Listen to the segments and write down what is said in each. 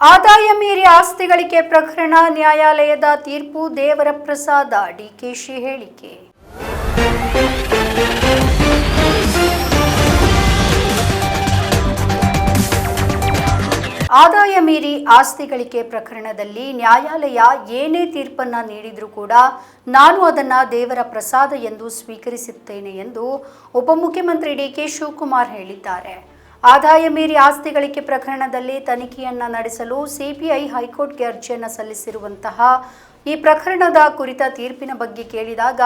ಆದಾಯ ಮೀರಿ ಆಸ್ತಿ ಗಳಿಕೆ ಪ್ರಕರಣ, ನ್ಯಾಯಾಲಯದ ತೀರ್ಪು, ದೇವರ ಪ್ರಸಾದ ಡಿಕೆಶಿ ಹೇಳಿಕೆ. ಆದಾಯ ಮೀರಿ ಆಸ್ತಿ ಗಳಿಕೆ ಪ್ರಕರಣದಲ್ಲಿ ನ್ಯಾಯಾಲಯ ಏನೇ ತೀರ್ಪನ್ನ ನೀಡಿದ್ರೂ ಕೂಡ ನಾನು ಅದನ್ನ ದೇವರ ಪ್ರಸಾದ ಎಂದು ಸ್ವೀಕರಿಸುತ್ತೇನೆ ಎಂದು ಉಪಮುಖ್ಯಮಂತ್ರಿ ಡಿಕೆ ಶಿವಕುಮಾರ್ ಹೇಳಿದ್ದಾರೆ. ಆದಾಯ ಮೀರಿ ಆಸ್ತಿ ಗಳಿಕೆ ಪ್ರಕರಣದಲ್ಲಿ ತನಿಖೆಯನ್ನ ನಡೆಸಲು ಸಿಬಿಐ ಹೈಕೋರ್ಟ್ಗೆ ಅರ್ಜಿಯನ್ನು ಸಲ್ಲಿಸಿರುವಂತಹ ಈ ಪ್ರಕರಣದ ಕುರಿತ ತೀರ್ಪಿನ ಬಗ್ಗೆ ಕೇಳಿದಾಗ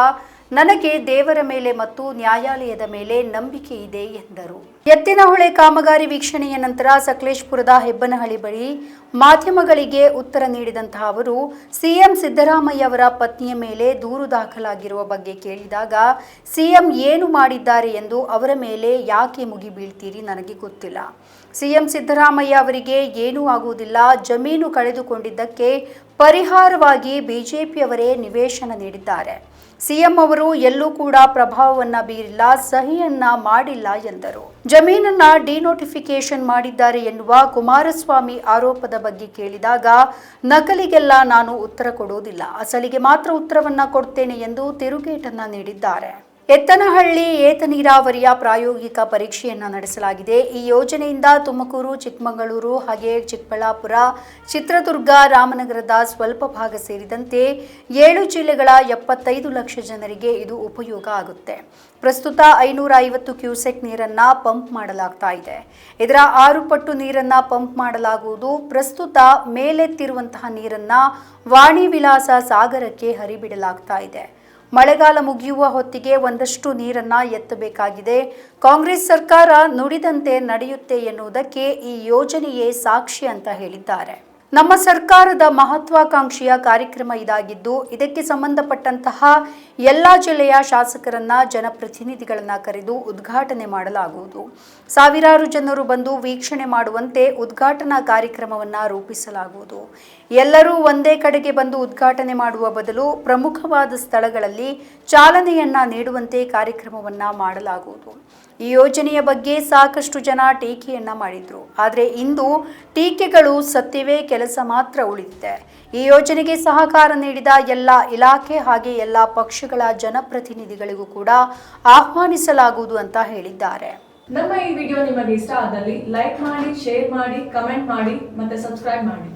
ನನಗೆ ದೇವರ ಮೇಲೆ ಮತ್ತು ನ್ಯಾಯಾಲಯದ ಮೇಲೆ ನಂಬಿಕೆ ಇದೆ ಎಂದರು. ಎತ್ತಿನಹೊಳೆ ಕಾಮಗಾರಿ ವೀಕ್ಷಣೆಯ ನಂತರ ಸಕಲೇಶ್ಪುರದ ಹೆಬ್ಬನಹಳ್ಳಿ ಬಳಿ ಮಾಧ್ಯಮಗಳಿಗೆ ಉತ್ತರ ನೀಡಿದಂತಹ ಅವರು, ಸಿಎಂ ಸಿದ್ದರಾಮಯ್ಯ ಅವರ ಪತ್ನಿಯ ಮೇಲೆ ದೂರು ದಾಖಲಾಗಿರುವ ಬಗ್ಗೆ ಕೇಳಿದಾಗ, ಸಿಎಂ ಏನು ಮಾಡಿದ್ದಾರೆ ಎಂದು ಅವರ ಮೇಲೆ ಯಾಕೆ ಮುಗಿಬೀಳ್ತೀರಿ ನನಗೆ ಗೊತ್ತಿಲ್ಲ. ಸಿಎಂ ಸಿದ್ದರಾಮಯ್ಯ ಅವರಿಗೆ ಏನೂ ಆಗುವುದಿಲ್ಲ, ಜಮೀನು ಕಳೆದುಕೊಂಡಿದ್ದಕ್ಕೆ ಪರಿಹಾರವಾಗಿ ಬಿಜೆಪಿಯವರೇ ನಿವೇಶನ ನೀಡಿದ್ದಾರೆ. ಸಿಎಂ ಅವರು ಎಲ್ಲೂ ಕೂಡ ಪ್ರಭಾವವನ್ನ ಬೀರಿಲ್ಲ, ಸಹಿಯನ್ನ ಮಾಡಿಲ್ಲ ಎಂದರು. ಜಮೀನನ್ನ ಡಿನೋಟಿಫಿಕೇಶನ್ ಮಾಡಿದ್ದಾರೆ ಎನ್ನುವ ಕುಮಾರಸ್ವಾಮಿ ಆರೋಪದ ಬಗ್ಗೆ ಕೇಳಿದಾಗ, ನಕಲಿಗೆಲ್ಲ ನಾನು ಉತ್ತರ ಕೊಡುವುದಿಲ್ಲ ಅಸಲಿಗೆ ಮಾತ್ರ ಉತ್ತರವನ್ನ ಕೊಡ್ತೇನೆ ಎಂದು ತಿರುಗೇಟನ್ನ ನೀಡಿದ್ದಾರೆ. ಎತ್ತನಹಳ್ಳಿ ಏತ ನೀರಾವರಿಯ ಪ್ರಾಯೋಗಿಕ ಪರೀಕ್ಷೆಯನ್ನು ನಡೆಸಲಾಗಿದೆ. ಈ ಯೋಜನೆಯಿಂದ ತುಮಕೂರು, ಚಿಕ್ಕಮಗಳೂರು ಹಾಗೆ ಚಿಕ್ಕಬಳ್ಳಾಪುರ, ಚಿತ್ರದುರ್ಗ, ರಾಮನಗರದ ಸ್ವಲ್ಪ ಭಾಗ ಸೇರಿದಂತೆ ಏಳು ಜಿಲ್ಲೆಗಳ ಎಪ್ಪತ್ತೈದು ಲಕ್ಷ ಜನರಿಗೆ ಇದು ಉಪಯೋಗ ಆಗುತ್ತೆ. ಪ್ರಸ್ತುತ ಐನೂರ ಐವತ್ತು ಕ್ಯೂಸೆಕ್ ನೀರನ್ನ ಪಂಪ್ ಮಾಡಲಾಗ್ತಾ ಇದೆ. ಇದರ ಆರು ಪಟ್ಟು ನೀರನ್ನ ಪಂಪ್ ಮಾಡಲಾಗುವುದು. ಪ್ರಸ್ತುತ ಮೇಲೆತ್ತಿರುವಂತಹ ನೀರನ್ನ ವಾಣಿ ವಿಲಾಸ ಸಾಗರಕ್ಕೆ ಹರಿಬಿಡಲಾಗ್ತಾ ಇದೆ. ಮಳೆಗಾಲ ಮುಗಿಯುವ ಹೊತ್ತಿಗೆ ಒಂದಷ್ಟು ನೀರನ್ನ ಎತ್ತಬೇಕಾಗಿದೆ. ಕಾಂಗ್ರೆಸ್ ಸರ್ಕಾರ ನುಡಿದಂತೆ ನಡೆಯುತ್ತೆ ಎನ್ನುವುದಕ್ಕೆ ಈ ಯೋಜನೆಯೇ ಸಾಕ್ಷಿ ಅಂತ ಹೇಳಿದ್ದಾರೆ. ನಮ್ಮ ಸರ್ಕಾರದ ಮಹತ್ವಾಕಾಂಕ್ಷೆಯ ಕಾರ್ಯಕ್ರಮ ಇದಾಗಿದ್ದು, ಇದಕ್ಕೆ ಸಂಬಂಧಪಟ್ಟಂತಹ ಎಲ್ಲ ಜಿಲ್ಲೆಯ ಶಾಸಕರನ್ನ, ಜನಪ್ರತಿನಿಧಿಗಳನ್ನ ಕರೆದು ಉದ್ಘಾಟನೆ ಮಾಡಲಾಗುವುದು. ಸಾವಿರಾರು ಜನರು ಬಂದು ವೀಕ್ಷಣೆ ಮಾಡುವಂತೆ ಉದ್ಘಾಟನಾ ಕಾರ್ಯಕ್ರಮವನ್ನ ರೂಪಿಸಲಾಗುವುದು. ಎಲ್ಲರೂ ಒಂದೇ ಕಡೆಗೆ ಬಂದು ಉದ್ಘಾಟನೆ ಮಾಡುವ ಬದಲು ಪ್ರಮುಖವಾದ ಸ್ಥಳಗಳಲ್ಲಿ ಚಾಲನೆಯನ್ನ ನೀಡುವಂತೆ ಕಾರ್ಯಕ್ರಮವನ್ನ ಮಾಡಲಾಗುವುದು. ಈ ಯೋಜನೆಯ ಬಗ್ಗೆ ಸಾಕಷ್ಟು ಜನ ಟೀಕೆಯನ್ನ ಮಾಡಿದ್ರು. ಆದರೆ ಇಂದು ಟೀಕೆಗಳು ಸತ್ಯವೇ ಕೆಲಸ ಮಾತ್ರ ಉಳಿದಿದೆ ಈ ಯೋಜನೆಗೆ ಸಹಕಾರ ನೀಡಿದ ಎಲ್ಲ ಇಲಾಖೆ ಹಾಗೆ ಎಲ್ಲ ಪಕ್ಷಗಳ ಜನಪ್ರತಿನಿಧಿಗಳಿಗೂ ಕೂಡ ಆಹ್ವಾನಿಸಲಾಗುವುದು ಅಂತ ಹೇಳಿದ್ದಾರೆ. ನಮ್ಮ ಈ ವಿಡಿಯೋ ನಿಮಗೆ ಇಷ್ಟ ಆದಲ್ಲಿ ಲೈಕ್ ಮಾಡಿ, ಶೇರ್ ಮಾಡಿ, ಕಮೆಂಟ್ ಮಾಡಿ ಮತ್ತೆ ಸಬ್ಸ್ಕ್ರೈಬ್ ಮಾಡಿ.